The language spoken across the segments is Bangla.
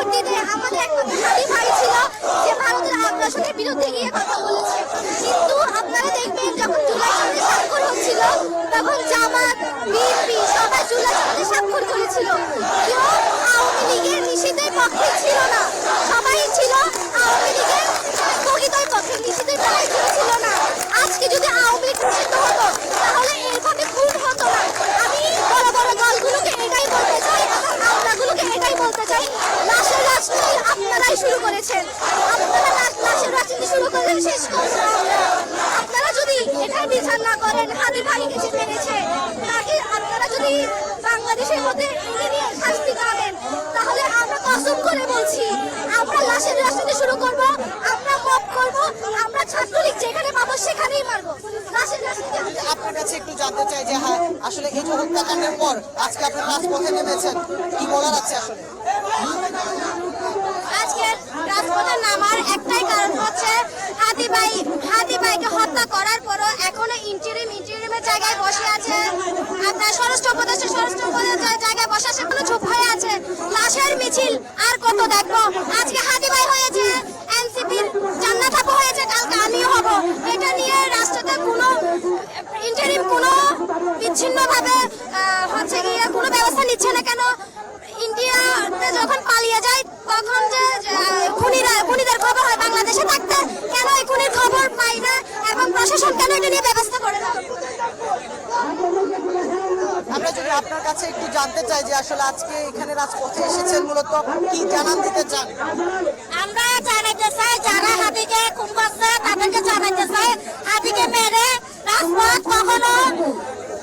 পরবর্তীতে আমাদের একটা ভারী ভারী ছিল, যে ভারতের আগ্রাসনের বিরুদ্ধে গিয়ে কথা বলেছে। কিন্তু আপনারা দেখবেন যখন জুলাই সন্ধে স্বাক্ষর হচ্ছিল, তখন জামাত, বিএনপি সবাই জুলাই সন্ধে স্বাক্ষর করেছিল। আওয়ামী লীগের নিষেধের পক্ষে ছিল না। সবাই ছিল আওয়ামী লীগের স্থগিতর পক্ষে নিষেধের পক্ষে ছিল না। আজকে যদি আওয়ামী লীগ নিষিদ্ধ হতো, তাহলে এভাবে খুন হতো না। আমি বড় বড় দলগুলোকে এটাই বলতে চাই, আমলাগুলোকে এটাই বলতে চাই মেরেছেন আপনারা লাশ লাশের রাজনীতি শুরু করছেন আপনারা যদি এটার বিচার না করেন হাতে ভাইকে যে মেরেছে, তাকে আপনারা যদি বাংলাদেশের মধ্যে শাস্তি না দেন তাহলে আমরা কসম করে বলছি, আমরা লাশের রাজনীতি শুরু করব, আমরা মপ করব, আমরা ছাত্রলীগ যেখানে পাবো সেখানেই মারবো। লাশের রাজনীতি আপনার কাছে একটু জানতে চাই যে হ্যাঁ আসলে এই হত্যাকাণ্ডের পর আজকে আপনি রাজপথে নেমেছেন। কি বলার আছে আসলে? রাজপথে নামার একটাই কারণ হচ্ছে হাতিবাই হাতিবাইকে হত্যা করার পরও এখনও ইন্টারিম ইন্টারিমের জায়গায় বসে আছে। আপনার স্বরাষ্ট্র উপদেষ্টা, স্বরাষ্ট্র উপদেষ্টার জায়গায় বসে আছে কোনো চুপ হয়ে আছে। লাশের মিছিল আর কত দেখব? আজকে হাতিবাই হয়েছে এনসিপির জান্নাত আপু হয়েছে কালকে আমিও হব এটা নিয়ে রাষ্ট্রতে কোনো ইন্টারিম কোনো বিচ্ছিন্নভাবে আহ, হচ্ছে গিয়ে কোনো ব্যবস্থা নিচ্ছে না কেন ইন্ডিয়াতে যখন পালিয়ে যায় তখন যে আহ, খুনিরা খুনিদের খবর হয় বাংলাদেশে থাকতে কেন এই খুনির খবর পাই না এবং প্রশাসন কেন এটা নিয়ে ব্যবস্থা করে না আমরা যদি আপনার কাছে একটু জানতে চাই যে আসলে আজকে এখানে রাজপথে এসেছেন মূলত কি জানান দিতে চান? আমরা জানাইতে চাই, যারা হাতিকে খুন করছে, তাদেরকে জানাইতে চাই, হাতিকে মেরে রাজপথ কখনো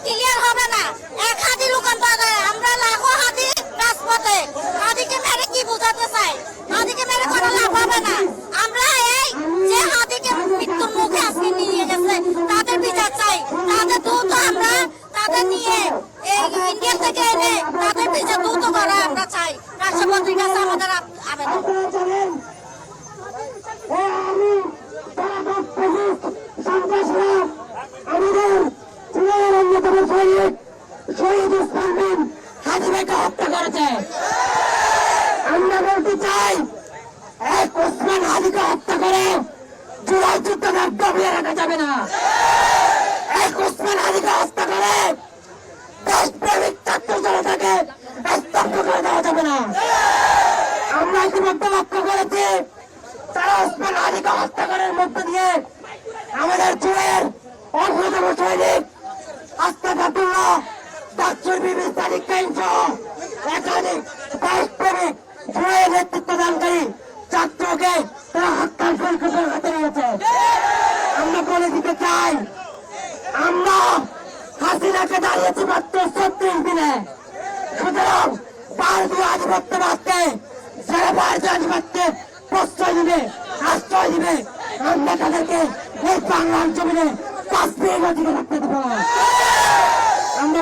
ক্লিয়ার হবে না। এক হাতি লুকান পাবে আমরা লাখো হাতি রাজপথে। হাতিকে মেরে কি বোঝাতে চাই? হাতিকে মেরে কোনো লাভ হবে না। আমরা এই যে হাতিকে মৃত্যুর মুখে আজকে নিয়ে গেছে, তাদের বিচার চাই। তাদের দ্রুত আমরা তাদের নিয়ে এই ইন্ডিয়া থেকে এনে তাদের বিচার দ্রুত করা আমরা চাই। রাষ্ট্রপতির কাছে আমাদের আবেদন। আমাদের অন্যতম সৈনিক শহীদ হত্যা করেছে। আমরা বলতে চাই এক ওসমান হাজিকে হত্যা করে জুলাই যুদ্ধকে দমিয়ে রাখা যাবে না। এক ওসমান হাজিকে হত্যা করে লক্ষ্য করেছি। তারা ওসমান আলীকে হত্যা করার মধ্য দিয়ে আমাদের চুয়ের অন্যতম সৈনিক নেতৃত্ব দানকারী ছাত্রকে তারা আমরা দিতে চাই, আমরা দাঁড়িয়েছি মাত্র ছত্রিশ দিনে। সুতরাং ভারতীয় আধিপত্যবাদকে সারা ভারতীয় আধিপত্যে প্রশ্রয় দিবে আশ্রয় দিবে আমরা তাদেরকে এই বাংলার জমিনে কাশ্মীর নদীকে থাকতে দেবো। আমরা